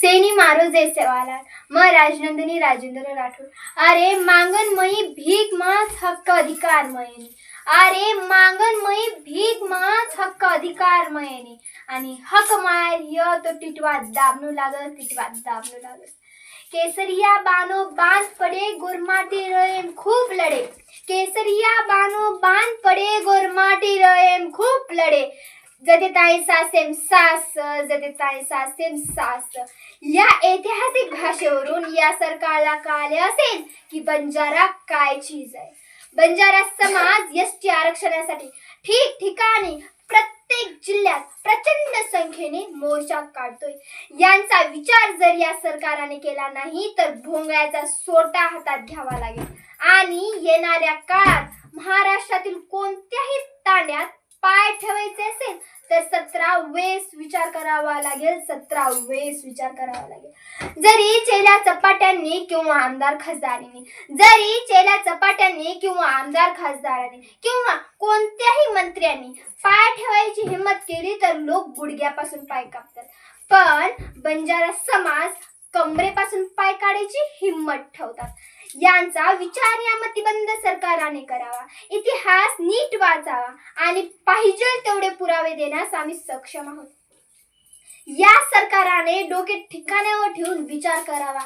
સેની મારો જય સેવાલાલમાં રાજનંદની રાજેન્દ્ર રાઠોડ. અરે માંગન મહી ભીખમાં હક્ક અધિકાર મયની અરે માંગन મહી ભીખમાં હક્ક અધિકાર મયની અને હક માર્ય તો ટીટવા દાબનું લાગે ટીટવા દાબનું લાગે કેસરિયા બાનો બાંધ પડે ગોરમાટી રહે એમ ખૂબ લડે. કેસરિયા બાનો બાંધ પડે ગોરમાટી રહે એમ ખૂબ લડે. जते ताई सासेम सास. जते ताई सासेम सास. या ऐतिहासिक भाषेवरून या सरकारला कळले असेल की बंजारा काय चीज आहे? बंजारा समाज एस आरक्षणासाठी ठिकठिकाणी प्रत्येक जिल्ह्यात प्रचंड संख्येने मोर्चा काढतोय. यांचा विचार जर या सरकारने केला नाही तर भोंगळ्याचा सोटा हातात घ्यावा लागेल. आणि येणाऱ्या काळात महाराष्ट्रातील कोणत्याही तांड्यात पाय ठेवायचे असेल तर सतरा वेळेस विचार करावा लागेल सतरा वेळेस विचार करावा लागेल. जरी चेल्या चपाट्यांनी किंवा आमदार खासदारांनी जरी चेल्या चपाट्यांनी किंवा आमदार खासदारांनी किंवा कोणत्याही मंत्र्यांनी पाय ठेवायची हिंमत केली तर लोक गुडघ्यापासून पाय कापतात. पण बंजारा समाज कमरेपासून पाय काढायची हिंमत ठेवतात. यांचा विचार या मतिबंध सरकाराने करावा. इतिहास नीट वाचावा आणि पाहिजे तेवढे पुरावे देण्यास आम्ही सक्षम आहोत. या सरकाराने डोके ठिकाण्यावर ठेवून विचार करावा.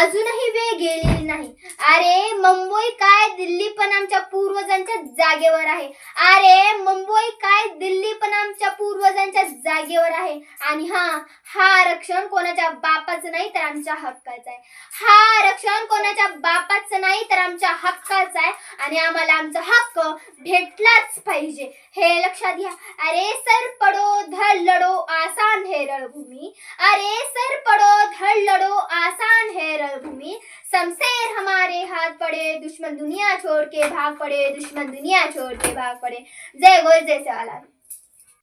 अजूनही वेळ गेलेली नाही. अरे मुंबई काय दिल्ली पण आमच्या पूर्वजांच्या जागेवर आहे. अरे मुंबई काय दिल्ली पण आमच्या पूर्वजांच्या जागेवर आहे. आणि हा हा आरक्षण कोणाच्या बापाचं नाही तर आमच्या हक्काचं आहे. हा आरक्षण कोणाच्या बापाचं नाही तर आमच्या हक्काचं आहे. आणि आम्हाला आमचा हक्क भेटलाच पाहिजे. हे लक्षात घ्या. अरे सर पडो धर लढो आसान है रणभूमि अरे सर पडो धड़ लड़ो आसान है रणभूमि शमशेर हमारे हाथ पड़े दुश्मन दुनिया छोड़ के भाग पड़े दुश्मन दुनिया छोड़ के भाग पड़े। जय गोल जय सवाल